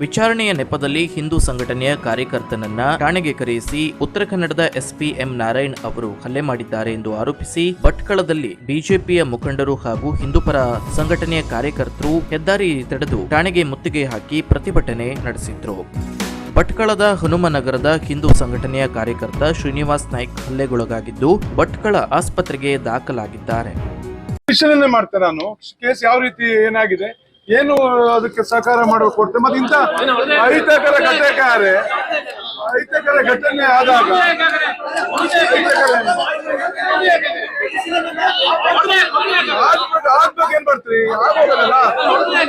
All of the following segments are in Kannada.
ವಿಚಾರಣೆಯ ನೆಪದಲ್ಲಿ ಹಿಂದೂ ಸಂಘಟನೆಯ ಕಾರ್ಯಕರ್ತನನ್ನ ಠಾಣೆಗೆ ಕರೆಯಿಸಿ ಉತ್ತರ ಕನ್ನಡದ ಎಸ್ಪಿ ಎಂ ನಾರಾಯಣ್ ಅವರು ಹಲ್ಲೆ ಮಾಡಿದ್ದಾರೆ ಎಂದು ಆರೋಪಿಸಿ ಭಟ್ಕಳದಲ್ಲಿ ಬಿಜೆಪಿಯ ಮುಖಂಡರು ಹಾಗೂ ಹಿಂದೂಪರ ಸಂಘಟನೆಯ ಕಾರ್ಯಕರ್ತರು ಹೆದ್ದಾರಿ ತಡೆದು ಠಾಣೆಗೆ ಮುತ್ತಿಗೆ ಹಾಕಿ ಪ್ರತಿಭಟನೆ ನಡೆಸಿದ್ರು. ಭಟ್ಕಳದ ಹನುಮನಗರದ ಹಿಂದೂ ಸಂಘಟನೆಯ ಕಾರ್ಯಕರ್ತ ಶ್ರೀನಿವಾಸ್ ನಾಯ್ಕ್ ಹಲ್ಲೆಗೊಳಗಾಗಿದ್ದು ಭಟ್ಕಳ ಆಸ್ಪತ್ರೆಗೆ ದಾಖಲಾಗಿದ್ದಾರೆ. ಪರಿಶೀಲನೆ ಮಾಡ್ತೇನೆ ನಾನು. ಕೇಸ್ ಯಾವ ರೀತಿ ಏನಾಗಿದೆ? ಏನು ಅದಕ್ಕೆ ಸಹಕಾರ ಮಾಡಬೇಕು ಕೊಡ್ತೇನೆ ಮತ್ತೆ ಇಂಥ ಅಹಿತಕರ ಘಟನೆ ಅಹಿತಕರ ಘಟನೆ ಆದಾಗ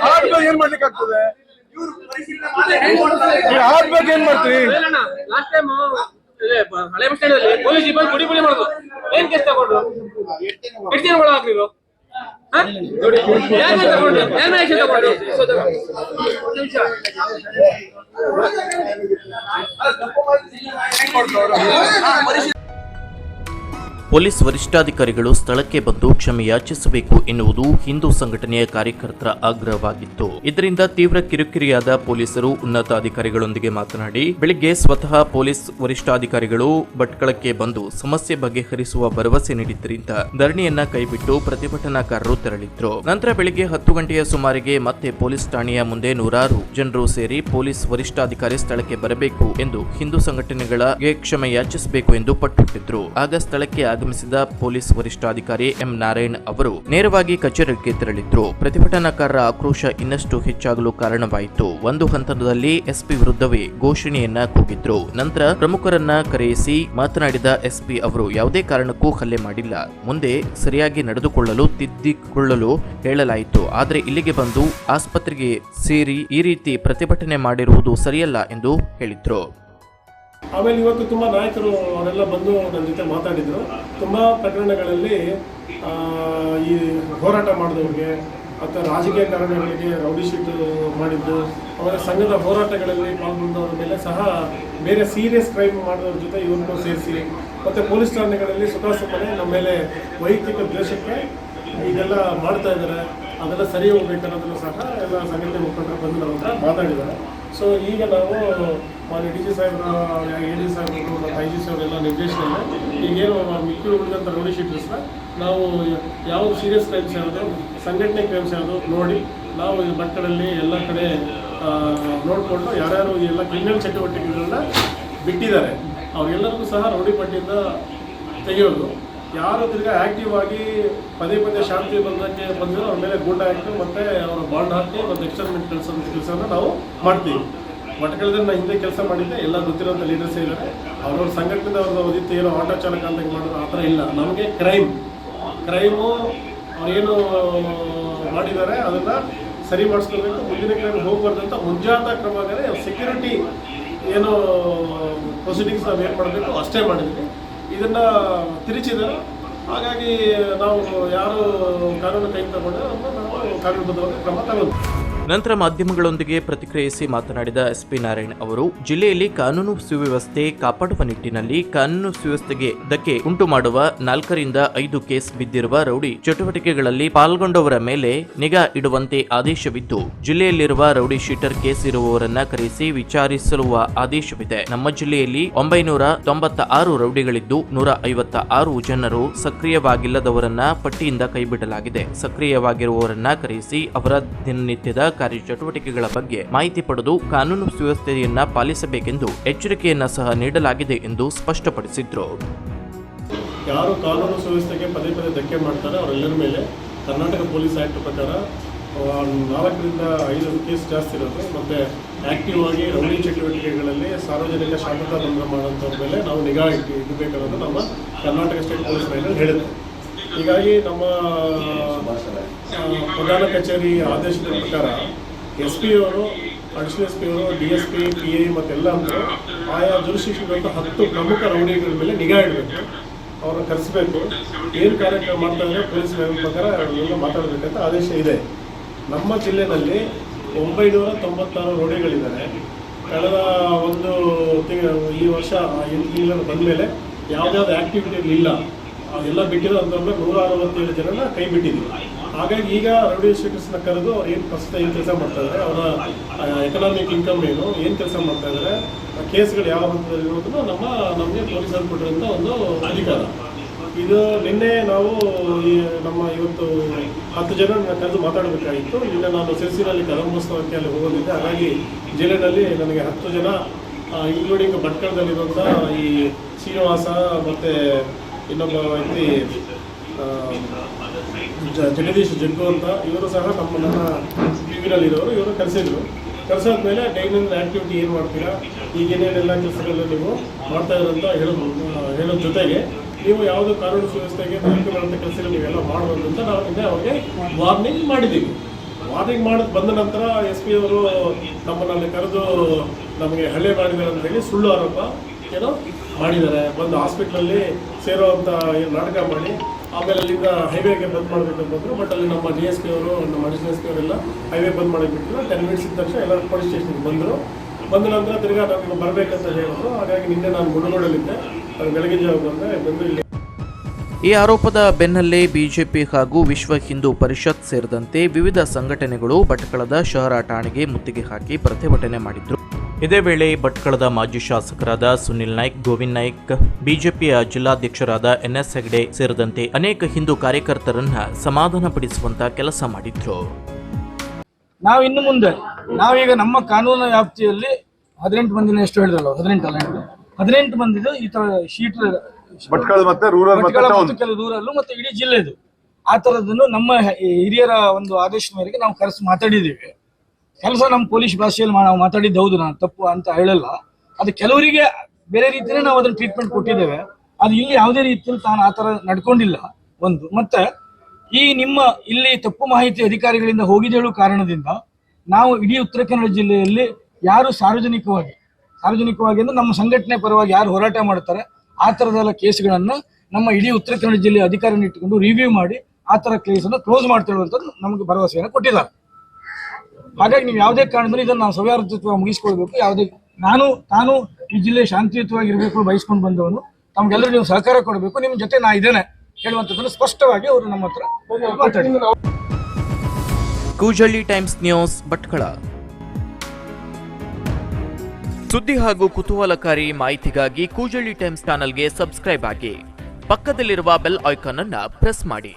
ಆಗ್ಬೇಕು ಏನ್ ಮಾಡ್ಲಿಕ್ಕೆ ಆಗ್ತದೆ ಆಗ್ಬೇಕು ಏನ್ ಮಾಡ್ತೀವಿ ಲಾಸ್ಟ್ ಟೈಮ್ ಹಳೆ ಬಸ್ ಸ್ಟ್ಯಾಂಡ್ ಅಲ್ಲಿ ಪೊಲೀಸ್ ಬಂದು ಗುಡಿ ಗುಡಿ ಮಾಡೋದು. ಏನ್ ಕೇಸ್ ತಗೊಂಡ್ರು? ಎಷ್ಟು ದಿನ ಒಳಗೆ ಹಾಕ್ರಿ ನೀವು ಹ? ಏನ್ ತಗೊಂಡ್ರು? ಪೊಲೀಸ್ ವರಿಷ್ಠಾಧಿಕಾರಿಗಳು ಸ್ಥಳಕ್ಕೆ ಬಂದು ಕ್ಷಮೆ ಯಾಚಿಸಬೇಕು ಎನ್ನುವುದು ಹಿಂದೂ ಸಂಘಟನೆಯ ಕಾರ್ಯಕರ್ತರ ಆಗ್ರಹವಾಗಿತ್ತು. ಇದರಿಂದ ತೀವ್ರ ಕಿರುಕಿರಿಯಾದ ಪೊಲೀಸರು ಉನ್ನತ ಅಧಿಕಾರಿಗಳೊಂದಿಗೆ ಮಾತನಾಡಿ, ಬೆಳಿಗ್ಗೆ ಸ್ವತಃ ಪೊಲೀಸ್ ವರಿಷ್ಠಾಧಿಕಾರಿಗಳು ಭಟ್ಕಳಕ್ಕೆ ಬಂದು ಸಮಸ್ಯೆ ಬಗೆಹರಿಸುವ ಭರವಸೆ ನೀಡಿದ್ದರಿಂದ ಧರಣಿಯನ್ನ ಕೈಬಿಟ್ಟು ಪ್ರತಿಭಟನಾಕಾರರು ತೆರಳಿದ್ರು. ನಂತರ ಬೆಳಿಗ್ಗೆ ಹತ್ತು ಗಂಟೆಯ ಸುಮಾರಿಗೆ ಮತ್ತೆ ಪೊಲೀಸ್ ಠಾಣೆಯ ಮುಂದೆ ನೂರಾರು ಜನರು ಸೇರಿ ಪೊಲೀಸ್ ವರಿಷ್ಠಾಧಿಕಾರಿ ಸ್ಥಳಕ್ಕೆ ಬರಬೇಕು ಎಂದು ಹಿಂದೂ ಸಂಘಟನೆಗಳಿಗೆ ಕ್ಷಮೆ ಯಾಚಿಸಬೇಕು ಎಂದು ಪಟ್ಟುಬಿಟ್ಟಿದ್ರು. ಆಗ ಸ್ಥಳಕ್ಕೆ ಆಗಮಿಸಿದ ಪೊಲೀಸ್ ವರಿಷ್ಠಾಧಿಕಾರಿ ಎಂ ನಾರಾಯಣ್ ಅವರು ನೇರವಾಗಿ ಕಚೇರಿಗೆ ತೆರಳಿದ್ರು. ಪ್ರತಿಭಟನಾಕಾರರ ಆಕ್ರೋಶ ಇನ್ನಷ್ಟು ಹೆಚ್ಚಾಗಲು ಕಾರಣವಾಯಿತು. ಒಂದು ಹಂತದಲ್ಲಿ ಎಸ್ಪಿ ವಿರುದ್ಧವೇ ಘೋಷಣೆಯನ್ನ ಕೂಗಿದ್ರು. ನಂತರ ಪ್ರಮುಖರನ್ನ ಕರೆಯಿಸಿ ಮಾತನಾಡಿದ ಎಸ್ಪಿ ಅವರು, ಯಾವುದೇ ಕಾರಣಕ್ಕೂ ಹಲ್ಲೆ ಮಾಡಿಲ್ಲ. ಮುಂದೆ ಸರಿಯಾಗಿ ನಡೆದುಕೊಳ್ಳಲು ತಿದ್ದಿಕೊಳ್ಳಲು ಹೇಳಲಾಯಿತು. ಆದರೆ ಇಲ್ಲಿಗೆ ಬಂದು ಆಸ್ಪತ್ರೆಗೆ ಸೇರಿ ಈ ರೀತಿ ಪ್ರತಿಭಟನೆ ಮಾಡಿರುವುದು ಸರಿಯಲ್ಲ ಎಂದು ಹೇಳಿದ್ರು. ಆಮೇಲೆ ಇವತ್ತು ತುಂಬ ನಾಯಕರು ಅವರೆಲ್ಲ ಬಂದು ನನ್ನ ಜೊತೆ ಮಾತಾಡಿದರು. ತುಂಬ ಪ್ರಕರಣಗಳಲ್ಲಿ ಈ ಹೋರಾಟ ಮಾಡಿದವ್ರಿಗೆ ಅಥವಾ ರಾಜಕೀಯ ಕಾರಣಗಳಿಗೆ ರೌಡಿ ಶೀಟ್ ಮಾಡಿದ್ದು, ಅವರ ಸಂಘದ ಹೋರಾಟಗಳಲ್ಲಿ ಪಾಲ್ಗೊಂಡವ್ರ ಮೇಲೆ ಸಹ ಬೇರೆ ಸೀರಿಯಸ್ ಕ್ರೈಮ್ ಮಾಡಿದವ್ರ ಜೊತೆ ಇವ್ರನ್ನೂ ಸೇರಿಸಿ, ಮತ್ತು ಪೊಲೀಸ್ ಠಾಣೆಗಳಲ್ಲಿ ಸುಖಾಸುಮ್ಮನೆ ನಮ್ಮ ಮೇಲೆ ವೈಯಕ್ತಿಕ ದ್ವೇಷಕ್ಕೆ ಇದೆಲ್ಲ ಮಾಡ್ತಾ ಇದ್ದಾರೆ. ಅದೆಲ್ಲ ಸರಿ ಹೋಗ್ಬೇಕನ್ನೋದನ್ನು ಸಹ ಎಲ್ಲ ಸಂಘಟನೆ ಮುಖಂಡರು ಬಂದು ನಮ್ಮ ಹತ್ರ ಮಾತಾಡಿದ್ದಾರೆ. ಸೊ ಈಗ ನಾವು ಮಾನ್ಯ ಡಿ ಜಿ ಸಾಹೇಬ್ರ ಎ ಡಿ ಸಾಹೇಬ್ರು ಮತ್ತು ಐ ಜಿ ಸಾಹೇಬ್ರೆಲ್ಲ ನಿರ್ದೇಶನ ಈಗೇನು ಮಿಕ್ಕಿ ಉಳಿದಂಥ ರೌಡಿ ಶೀಟರ್ಸ್ನ ನಾವು ಯಾವ ಸೀರಿಯಸ್ ಕ್ರೈಮ್ಸ್ ಯಾವುದು, ಸಂಘಟನೆ ಕ್ರೈಮ್ಸ್ ಯಾವುದು ನೋಡಿ ನಾವು ಈ ಮಕ್ಕಳಲ್ಲಿ ಎಲ್ಲ ಕಡೆ ನೋಡಿಕೊಂಡು ಯಾರ್ಯಾರು ಎಲ್ಲ ಕ್ರಿಮಿನಲ್ ಚಟುವಟಿಕೆಗಳನ್ನ ಬಿಟ್ಟಿದ್ದಾರೆ, ಅವರೆಲ್ಲರಿಗೂ ಸಹ ರೌಡಿ ಪಟ್ಟಿಯಿಂದ ತೆಗೆಯೋದು. ಯಾರು ತಿರ್ಗಾ ಆಕ್ಟಿವ್ ಆಗಿ ಪದೇ ಪದೇ ಶಾಂತಿ ಬಂದಕ್ಕೆ ಬಂದಿರೋ ಅವ್ರ ಮೇಲೆ ಗೂಂಡ ಹಾಕಿ ಮತ್ತೆ ಅವರ ಬಾಂಡ್ ಹಾಕಿ ಮತ್ತೆ ಎಕ್ಸ್ಟರ್ಮೆಂಟ್ ಕೆಲಸ ಕೆಲಸನ ನಾವು ಮಾಡ್ತೀವಿ. ಮಠಗಳಲ್ಲಿ ನಾನು ಹಿಂದೆ ಕೆಲಸ ಮಾಡಿದ್ದೆ, ಎಲ್ಲ ಗೊತ್ತಿರೋಂಥ ಲೀಡರ್ಸ್ ಇದ್ದಾರೆ ಅವ್ರವ್ರ ಸಂಘಟನೆ ಅವ್ರದ್ದು ಅವಧಿತ್ತು ಏನೋ ಆಟೋ ಚಾಲಕ ಅಂತ ಮಾಡೋದು ಆ ಥರ ಇಲ್ಲ. ನಮಗೆ ಕ್ರೈಮ್ ಕ್ರೈಮು ಏನು ಮಾಡಿದ್ದಾರೆ, ಅದನ್ನು ಸರಿ ಮಾಡಿಸ್ಕೋಬೇಕು ಮುಂದಿನ ಕ್ರೈಮ್ ಹೋಗ್ಬಾರ್ದಂತ ಮುಂಜಾಗ್ರತಾ ಕ್ರಮ ಅಂದರೆ ಸೆಕ್ಯೂರಿಟಿ ಏನು ಪ್ರೊಸೀಡಿಂಗ್ಸ್ ನಾವು ಏನು ಮಾಡಬೇಕು, ಅಷ್ಟೇ ಮಾಡಿದ್ವಿ. ಇದನ್ನು ತಿರುಚಿದ್ದಾರೆ ಹಾಗಾಗಿ ನಾವು ಯಾರು ಕಾನೂನು ಕೈ ತಗೊಂಡು ನಾವು ಕಾನೂನುಬದ್ಧವಾಗಿ ಕ್ರಮ ತಗೊಂಡ್ವಿ ನಂತರ ಮಾಧ್ಯಮಗಳೊಂದಿಗೆ ಪ್ರತಿಕ್ರಿಯಿಸಿ ಮಾತನಾಡಿದ ಎಸ್ಪಿ ನಾರಾಯಣ್ ಅವರು, ಜಿಲ್ಲೆಯಲ್ಲಿ ಕಾನೂನು ಸುವ್ಯವಸ್ಥೆ ಕಾಪಾಡುವ ನಿಟ್ಟಿನಲ್ಲಿ ಕಾನೂನು ಸುವ್ಯವಸ್ಥೆಗೆ ಧಕ್ಕೆ ಉಂಟು ಮಾಡುವ ನಾಲ್ಕರಿಂದ ಐದು ಕೇಸ್ ಬಿದ್ದಿರುವ ರೌಡಿ ಚಟುವಟಿಕೆಗಳಲ್ಲಿ ಪಾಲ್ಗೊಂಡವರ ಮೇಲೆ ನಿಗಾ ಇಡುವಂತೆ ಆದೇಶವಿದ್ದು ಜಿಲ್ಲೆಯಲ್ಲಿರುವ ರೌಡಿ ಶೀಟರ್ ಕೇಸ್ ಇರುವವರನ್ನ ಕರೆಸಿ ವಿಚಾರಿಸಿರುವ ಆದೇಶವಿದೆ. ನಮ್ಮ ಜಿಲ್ಲೆಯಲ್ಲಿ ಒಂಬೈನೂರ ತೊಂಬತ್ತ ಆರು ರೌಡಿಗಳಿದ್ದು, ನೂರ ಐವತ್ತ ಆರು ಜನರು ಸಕ್ರಿಯವಾಗಿಲ್ಲದವರನ್ನ ಪಟ್ಟಿಯಿಂದ ಕೈಬಿಡಲಾಗಿದೆ. ಸಕ್ರಿಯವಾಗಿರುವವರನ್ನ ಕರೆಸಿ ಅವರ ದಿನನಿತ್ಯದ ಕಾರ್ಯಚಟುವಟಿಕೆಗಳ ಬಗ್ಗೆ ಮಾಹಿತಿ ಪಡೆದು ಕಾನೂನು ಸುವ್ಯವಸ್ಥೆಯನ್ನ ಪಾಲಿಸಬೇಕೆಂದು ಎಚ್ಚರಿಕೆಯನ್ನ ಸಹ ನೀಡಲಾಗಿದೆ ಎಂದು ಸ್ಪಷ್ಟಪಡಿಸಿದ್ರು. ಯಾರು ಕಾನೂನು ಸುವ್ಯವಸ್ಥೆಗೆ ಪದೇ ಪದೇ ಧಕ್ಕೆ ಮಾಡ್ತಾರೆ, ಅವರೆಲ್ಲರ ಮೇಲೆ ಕರ್ನಾಟಕ ಪೊಲೀಸ್ ಆಕ್ಟ್ ಪ್ರಕಾರ ನಾಲ್ಕರಿಂದ ಐದು ಕೇಸ್ ಜಾಸ್ತಿ ಇರೋದು. ಮತ್ತೆ ಆಕ್ಟಿವ್ ಆಗಿ ರೌಡಿ ಚಟುವಟಿಕೆಗಳಲ್ಲಿ ಸಾರ್ವಜನಿಕ ಶಾಂತತಾ ಭಂಗ ಮಾಡುವಂಥವ್ರ ಮೇಲೆ ನಾವು ನಿಗಾ ಇಟ್ಟು ಇಡಬೇಕನ್ನೋದು ನಮ್ಮ ಕರ್ನಾಟಕ ಸ್ಟೇಟ್ ಪೊಲೀಸ್ ಮೇಲೆ ಹೇಳಿದೆ ಹೀಗಾಗಿ ನಮ್ಮ ಪ್ರಧಾನ ಕಚೇರಿ ಆದೇಶದ ಪ್ರಕಾರ ಎಸ್ ಪಿ ಅವರು, ಅಡಿಷನಲ್ ಎಸ್ ಪಿ ಅವರು, D S P P A ಮತ್ತೆಲ್ಲ ಆಯಾ ಜುರಿಸ್ಟಿಕ್ಷನ್ ಹತ್ತು ಪ್ರಮುಖ ರೌಡಿಗಳ ಮೇಲೆ ನಿಗಾ ಇಡಬೇಕು, ಅವ್ರನ್ನ ಕರೆಸಬೇಕು. ಏನು ಕಾರ್ಯಕ್ರಮ ಮಾಡ್ತಾ ಇದ್ದಾರೆ ಪೊಲೀಸ್ ಪ್ರಕಾರ ಎಲ್ಲ ಮಾತಾಡಬೇಕಂತ ಆದೇಶ ಇದೆ. ನಮ್ಮ ಜಿಲ್ಲೆಯಲ್ಲಿ ಒಂಬೈನೂರ ತೊಂಬತ್ತಾರು ರೌಡಿಗಳಿದ್ದಾರೆ ಕಳೆದ ಒಂದು ತಿಂಗಳು ಈ ವರ್ಷ ಬಂದ ಮೇಲೆ ಯಾವುದ್ಯಾವ್ದು ಆ್ಯಕ್ಟಿವಿಟಿಗಳು ಎಲ್ಲ ಬಿಟ್ಟಿರೋ ಅಂತಂದ್ರೆ ನೂರ ಅರವತ್ತೇಳು ಜನನ ಕೈ ಬಿಟ್ಟಿದ್ದೀವಿ ಹಾಗಾಗಿ ಈಗ ರೌಡಿ ಸ್ಟೇಟಸ್ನ ಕರೆದು ಅವ್ರು ಏನು ಪ್ರಸ್ತುತ ಏನು ಕೆಲಸ ಮಾಡ್ತಾ ಇದ್ದಾರೆ ಅವರ ಎಕನಾಮಿಕ್ ಇನ್ಕಮ್ ಏನು ಏನು ಕೆಲಸ ಮಾಡ್ತಾ ಇದ್ದಾರೆ ಕೇಸ್ಗಳು ಯಾವ ಹಂತದಲ್ಲಿ ಇರೋದನ್ನು ನಮ್ಮ, ನಮಗೆ ಪೊಲೀಸರು ಕೊಟ್ಟಿರೋಂಥ ಒಂದು ಅಧಿಕಾರ. ಇದು ನಿನ್ನೆ ನಾವು ಈ ನಮ್ಮ ಇವತ್ತು ಹತ್ತು ಜನ ಕರೆದು ಮಾತಾಡಬೇಕಾಗಿತ್ತು. ಈಗ ನಾನು ಸಿರಿಸಿನಲ್ಲಿ ಕಲಂಬೋತ್ಸವಕ್ಕೆ ಅಲ್ಲಿ ಹೋಗೋದಿದ್ದೆ ಹಾಗಾಗಿ ಜಿಲ್ಲೆಯಲ್ಲಿ ನನಗೆ ಹತ್ತು ಜನ ಇನ್ಕ್ಲೂಡಿಂಗ್ ಭಟ್ಕಳದಲ್ಲಿರುವಂಥ ಈ ಶ್ರೀನಿವಾಸ ಮತ್ತು ಇನ್ನೊಬ್ಬ ವ್ಯಕ್ತಿ ಜಗದೀಶ್ ಜಗ್ಗು ಅಂತ, ಇವರು ಸಹ ನಮ್ಮ ನನ್ನ ಟಿವಿನಲ್ಲಿರೋರು ಇವರು ಕರೆಸಿದ್ರು. ಕರೆಸಾದ್ಮೇಲೆ ಡೈಲಿ ಆ್ಯಕ್ಟಿವಿಟಿ ಏನು ಮಾಡ್ತೀರಾ? ಈಗ ಏನೇನೆಲ್ಲ ಕೆಲಸಗಳನ್ನ ನೀವು ಮಾಡ್ತಾ ಇರೋಂತ ಹೇಳೋದು ಹೇಳೋದ್ರ ಜೊತೆಗೆ ನೀವು ಯಾವುದು ಕಾನೂನು ಸುವ್ಯವಸ್ಥೆಗೆ ಧಕ್ಕೆ ಮಾಡುವಂಥ ಕೆಲಸಗಳು ನೀವೆಲ್ಲ ಮಾಡಬಾರ್ದು ಅಂತ ನಾವು ನಿನ್ನೆ ಅವ್ರಿಗೆ ವಾರ್ನಿಂಗ್ ಮಾಡಿದ್ದೀವಿ. ವಾರ್ನಿಂಗ್ ಮಾಡಿ ಬಂದ ನಂತರ ಎಸ್ ಪಿ ಅವರು ನಮ್ಮನ್ನಲ್ಲಿ ಕರೆದು ನಮಗೆ ಹಳೆ ಮಾಡಿದ್ದಾರೆ ಅಂತ ಹೇಳಿ ಸುಳ್ಳು ಆರೋಪ ಏನೋ ಮಾಡಿದ್ದಾರೆ. ಒಂದು ಹಾಸ್ಪಿಟ್ಲಲ್ಲಿ ಸೇರೋವಂಥ ಏನು ನಾಟಕ ಮಾಡಿ, ಆಮೇಲೆ ಅಲ್ಲಿಂದ ಹೈವೇಗೆ ಬಂದ್ ಮಾಡಬೇಕು ಅಂತಂದ್ರು ಬಟ್ ಅಲ್ಲಿ ನಮ್ಮ ಡಿ ಎಸ್ ಪಿ ಅವರು, ನಮ್ಮ ಅಡಿಷನಲ್ ಎಸ್ ಪಿ ಅವರೆಲ್ಲ ಹೈವೇ ಬಂದ್ ಮಾಡಿಬಿಟ್ರು. ಟೆನ್ ಮಿನಿಟ್ಸ್ ಇದ್ದ ತಕ್ಷಣ ಎಲ್ಲ ಪೊಲೀಸ್ ಸ್ಟೇಷನ್ಗೆ ಬಂದರು. ಬಂದ ನಂತರ ತಿರ್ಗಾ ನಮಗೆ ಬರಬೇಕಂತ ಹೇಳಿದ್ರು. ಹಾಗಾಗಿ ನಿನ್ನೆ ನಾನು ಮುಳುಗೋಡಲ್ಲಿದ್ದೆ ಅದು ಬೆಳಗ್ಗೆ ಜಾವ ಬಂದೆ, ಬಂದು ಇಲ್ಲಿ ಈ ಆರೋಪದ ಬೆನ್ನಲ್ಲೇ ಬಿಜೆಪಿ ಹಾಗೂ ವಿಶ್ವ ಹಿಂದೂ ಪರಿಷತ್ ಸೇರಿದಂತೆ ವಿವಿಧ ಸಂಘಟನೆಗಳು ಭಟ್ಕಳದ ಶಹರ ಠಾಣೆಗೆ ಮುತ್ತಿಗೆ ಹಾಕಿ ಪ್ರತಿಭಟನೆ ಮಾಡಿದ್ರು. ಇದೇ ವೇಳೆ ಭಟ್ಕಳದ ಮಾಜಿ ಶಾಸಕರಾದ ಸುನಿಲ್ ನಾಯ್ಕ್ ಗೋವಿಂದ್ ನಾಯ್ಕ್ ಬಿಜೆಪಿಯ ಜಿಲ್ಲಾಧ್ಯಕ್ಷರಾದ ಎನ್ಎಸ್ ಹೆಗ್ಡೆ ಸೇರಿದಂತೆ ಅನೇಕ ಹಿಂದೂ ಕಾರ್ಯಕರ್ತರನ್ನ ಸಮಾಧಾನಪಡಿಸುವಂತ ಕೆಲಸ ಮಾಡಿದ್ರು. ನಾವು ಇನ್ನು ಮುಂದೆ ನಾವೀಗ ನಮ್ಮ ಕಾನೂನು ವ್ಯಾಪ್ತಿಯಲ್ಲಿ ಹದಿನೆಂಟು ಮಂದಿನ ಎಷ್ಟು ಹೇಳಿದ್ರಲ್ಲ ಹದಿನೆಂಟು ಅಲ್ಲ. ಹದಿನೆಂಟು ಮಂದಿದು ಈ ತರ ಶೀಟ್ ಭಟ್ಕಳ ಮತ್ತೆ ರೂರಲ್ ಮತ್ತೆ ಭಟ್ಕಳ ಕೆಲವು ದೂರಲ್ಲೂ ಮತ್ತೆ ಇಡೀ ಜಿಲ್ಲೆದು. ಆ ತರದನ್ನು ನಮ್ಮ ಹಿರಿಯರ ಒಂದು ಆದೇಶ ಮೇರೆಗೆ ನಾವು ಕರೆಸಿ ಮಾತಾಡಿದ್ದೀವಿ. ಕೆಲಸ ನಮ್ಮ ಪೊಲೀಸ್ ಭಾಷೆಯಲ್ಲಿ ನಾವು ಮಾತಾಡಿದ್ದು ಹೌದು, ನಾನು ತಪ್ಪು ಅಂತ ಹೇಳಲ್ಲ. ಅದು ಕೆಲವರಿಗೆ ಬೇರೆ ರೀತಿಯೇ ನಾವು ಅದನ್ನ ಟ್ರೀಟ್ಮೆಂಟ್ ಕೊಟ್ಟಿದ್ದೇವೆ. ಅದು ಇಲ್ಲಿ ಯಾವುದೇ ರೀತಿಯಲ್ಲಿ ತಾನು ಆ ತರ ನಡ್ಕೊಂಡಿಲ್ಲ ಒಂದು. ಮತ್ತೆ ಈ ನಿಮ್ಮ ಇಲ್ಲಿ ತಪ್ಪು ಮಾಹಿತಿ ಅಧಿಕಾರಿಗಳಿಂದ ಹೋಗಿದೆ ಹೇಳುವ ಕಾರಣದಿಂದ ನಾವು ಇಡೀ ಉತ್ತರ ಕನ್ನಡ ಜಿಲ್ಲೆಯಲ್ಲಿ ಯಾರು ಸಾರ್ವಜನಿಕವಾಗಿ ಸಾರ್ವಜನಿಕವಾಗಿ ಅಂದ್ರೆ ನಮ್ಮ ಸಂಘಟನೆ ಪರವಾಗಿ ಯಾರು ಹೋರಾಟ ಮಾಡ್ತಾರೆ, ಆ ತರದೆಲ್ಲ ಕೇಸ್ಗಳನ್ನ ನಮ್ಮ ಇಡೀ ಉತ್ತರ ಕನ್ನಡ ಜಿಲ್ಲೆಯ ಅಧಿಕಾರಿಯನ್ನು ಇಟ್ಟುಕೊಂಡು ರಿವ್ಯೂ ಮಾಡಿ ಆ ತರ ಕೇಸನ್ನು ಕ್ಲೋಸ್ ಮಾಡ್ತಿರುವಂತದ್ದು ನಮಗೆ ಭರವಸೆಯನ್ನು ಕೊಟ್ಟಿದ್ದಾರೆ. ಹಾಗಾಗಿ ನೀವು ಯಾವುದೇ ಕಾರಣದಲ್ಲಿ ಇದನ್ನು ನಾವು ಸೌಹಾರ್ದತ್ವ ಮುಗಿಸ್ಕೊಳ್ಬೇಕು. ಯಾವುದೇ, ನಾನು, ತಾನು ಈ ಜಿಲ್ಲೆ ಶಾಂತಿಯುತವಾಗಿ ಇರಬೇಕು ಬಯಸ್ಕೊಂಡು ಬಂದವನು, ತಮ್ಗೆಲ್ಲರೂ ನೀವು ಸಹಕಾರ ಕೊಡಬೇಕು. ನಿಮ್ಮ ಜೊತೆ ನಾ ಇದೇನೆ ಹೇಳುವಂಥದ್ದನ್ನು ಸ್ಪಷ್ಟವಾಗಿ ಅವರು ನಮ್ಮ ಹತ್ರ ಕೂಜಳ್ಳಿ ಟೈಮ್ಸ್ ನ್ಯೂಸ್, ಭಟ್ಕಳ. ಸುದ್ದಿ ಹಾಗೂ ಕುತೂಹಲಕಾರಿ ಮಾಹಿತಿಗಾಗಿ ಕೂಜಳ್ಳಿ ಟೈಮ್ಸ್ ಚಾನಲ್ಗೆ ಸಬ್ಸ್ಕ್ರೈಬ್ ಆಗಿ. ಪಕ್ಕದಲ್ಲಿರುವ ಬೆಲ್ ಐಕಾನ್ ಅನ್ನ ಪ್ರೆಸ್ ಮಾಡಿ.